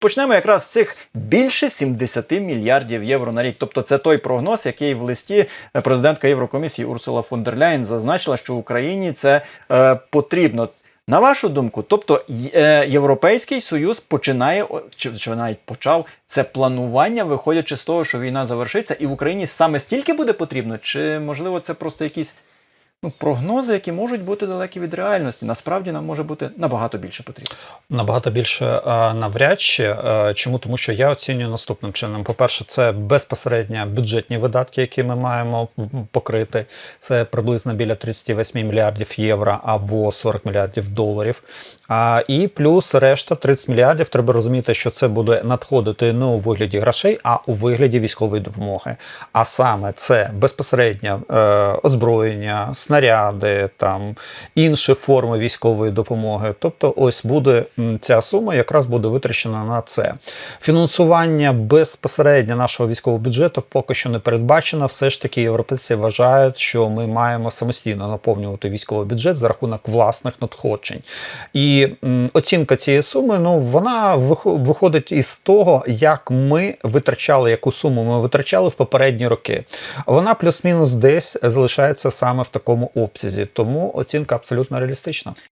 Почнемо якраз з цих більше 70 мільярдів євро на рік. Тобто, це той прогноз, який в листі е, президентка Єврокомісії Урсула фон дер Ляєн зазначила, що Україні це е, потрібно. На вашу думку, тобто е, Європейський Союз починає чи, чи навіть почав це планування, виходячи з того, що війна завершиться, і в Україні саме стільки буде потрібно, чи можливо це просто якісь ну, прогнози, які можуть бути далекі від реальності. Насправді нам може бути набагато більше потрібно. Набагато більше навряд чи. Чому? Тому що я оцінюю наступним чином. По-перше, це безпосередньо бюджетні видатки, які ми маємо покрити. Це приблизно біля 38 мільярдів євро або 40 мільярдів доларів. І плюс решта 30 мільярдів. Треба розуміти, що це буде надходити не у вигляді грошей, а у вигляді військової допомоги. А саме це безпосередньо е, озброєння, снаряди, там інші форми військової допомоги. Тобто, ось буде ця сума, якраз буде витрачена на це. Фінансування безпосередньо нашого військового бюджету поки що не передбачено. Все ж таки, європейці вважають, що ми маємо самостійно наповнювати військовий бюджет за рахунок власних надходжень. І оцінка цієї суми, ну вона виходить із того, як ми витрачали, яку суму ми витрачали в попередні роки. Вона плюс-мінус десь залишається саме в такому обсязі, тому оцінка абсолютно реалістична.